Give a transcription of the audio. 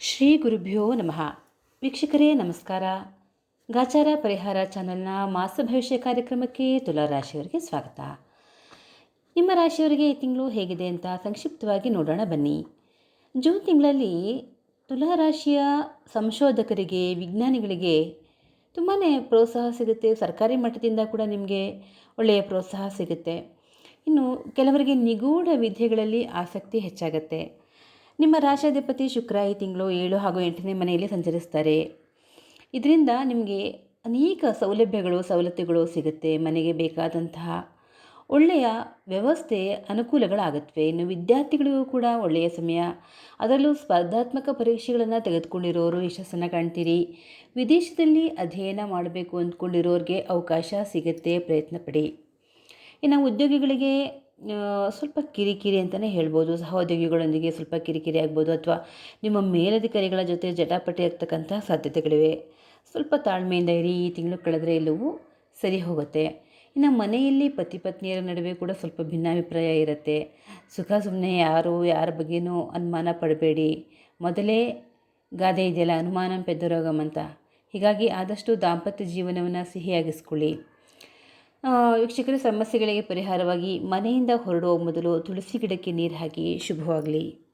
ಶ್ರೀ ಗುರುಭ್ಯೋ ನಮಃ. ವೀಕ್ಷಕರೇ, ನಮಸ್ಕಾರ. ಗಾಚಾರ ಪರಿಹಾರ ಚಾನಲ್ನ ಮಾಸ ಭವಿಷ್ಯ ಕಾರ್ಯಕ್ರಮಕ್ಕೆ ತುಲಾ ರಾಶಿಯವರಿಗೆ ಸ್ವಾಗತ. ನಿಮ್ಮ ರಾಶಿಯವರಿಗೆ ಈ ತಿಂಗಳು ಹೇಗಿದೆ ಅಂತ ಸಂಕ್ಷಿಪ್ತವಾಗಿ ನೋಡೋಣ ಬನ್ನಿ. ಜೂನ್ ತಿಂಗಳಲ್ಲಿ ತುಲಾ ರಾಶಿಯ ಸಂಶೋಧಕರಿಗೆ, ವಿಜ್ಞಾನಿಗಳಿಗೆ ತುಂಬಾ ಪ್ರೋತ್ಸಾಹ ಸಿಗುತ್ತೆ. ಸರ್ಕಾರಿ ಮಟ್ಟದಿಂದ ಕೂಡ ನಿಮಗೆ ಒಳ್ಳೆಯ ಪ್ರೋತ್ಸಾಹ ಸಿಗುತ್ತೆ. ಇನ್ನು ಕೆಲವರಿಗೆ ನಿಗೂಢ ವಿದ್ಯೆಗಳಲ್ಲಿ ಆಸಕ್ತಿ ಹೆಚ್ಚಾಗತ್ತೆ. ನಿಮ್ಮ ರಾಶಾಧಿಪತಿ ಶುಕ್ರ ಈ ತಿಂಗಳು ಏಳು ಹಾಗೂ ಎಂಟನೇ ಮನೆಯಲ್ಲಿ ಸಂಚರಿಸ್ತಾರೆ. ಇದರಿಂದ ನಿಮಗೆ ಅನೇಕ ಸೌಲಭ್ಯಗಳು, ಸವಲತ್ತುಗಳು ಸಿಗುತ್ತೆ. ಮನೆಗೆ ಬೇಕಾದಂತಹ ಒಳ್ಳೆಯ ವ್ಯವಸ್ಥೆ ಅನುಕೂಲಗಳಾಗುತ್ತವೆ. ಇನ್ನು ವಿದ್ಯಾರ್ಥಿಗಳಿಗೂ ಕೂಡ ಒಳ್ಳೆಯ ಸಮಯ. ಅದರಲ್ಲೂ ಸ್ಪರ್ಧಾತ್ಮಕ ಪರೀಕ್ಷೆಗಳನ್ನು ತೆಗೆದುಕೊಂಡಿರೋರು ಯಶಸ್ಸನ್ನು ಕಾಣ್ತೀರಿ. ವಿದೇಶದಲ್ಲಿ ಅಧ್ಯಯನ ಮಾಡಬೇಕು ಅಂದ್ಕೊಂಡಿರೋರಿಗೆ ಅವಕಾಶ ಸಿಗುತ್ತೆ. ಪ್ರಯತ್ನ ಪಡಿ ಇನ್ನು ಉದ್ಯೋಗಿಗಳಿಗೆ ಸ್ವಲ್ಪ ಕಿರಿಕಿರಿ ಅಂತಲೇ ಹೇಳ್ಬೋದು. ಸಹೋದ್ಯೋಗಿಗಳೊಂದಿಗೆ ಸ್ವಲ್ಪ ಕಿರಿಕಿರಿ ಆಗ್ಬೋದು ಅಥವಾ ನಿಮ್ಮ ಮೇಲಧಿಕಾರಿಗಳ ಜೊತೆ ಜಟಾಪಟಿ ಆಗ್ತಕ್ಕಂಥ ಸಾಧ್ಯತೆಗಳಿವೆ. ಸ್ವಲ್ಪ ತಾಳ್ಮೆಯಿಂದ ಇರಿ, ಈ ತಿಂಗಳು ಕಳೆದರೆ ಎಲ್ಲವೂ ಸರಿ ಹೋಗುತ್ತೆ. ಇನ್ನು ಮನೆಯಲ್ಲಿ ಪತಿ ಪತ್ನಿಯರ ನಡುವೆ ಕೂಡ ಸ್ವಲ್ಪ ಭಿನ್ನಾಭಿಪ್ರಾಯ ಇರುತ್ತೆ. ಸುಖ ಸುಮ್ಮನೆ ಯಾರು, ಯಾರ ಬಗ್ಗೆನೂ ಅನುಮಾನ ಪಡಬೇಡಿ. ಮೊದಲೇ ಗಾದೆ ಇದೆಯಲ್ಲ, ಅನುಮಾನ ಪೆದ್ದರೋಗಮ್ ಅಂತ. ಹೀಗಾಗಿ ಆದಷ್ಟು ದಾಂಪತ್ಯ ಜೀವನವನ್ನು ಸಿಹಿಯಾಗಿಸ್ಕೊಳ್ಳಿ. ವೀಕ್ಷಕರ ಸಮಸ್ಯೆಗಳಿಗೆ ಪರಿಹಾರವಾಗಿ ಮನೆಯಿಂದ ಹೊರಡುವ ಮೊದಲು ತುಳಸಿ ಗಿಡಕ್ಕೆ ನೀರು ಹಾಕಿ ಶುಭವಾಗಲಿ.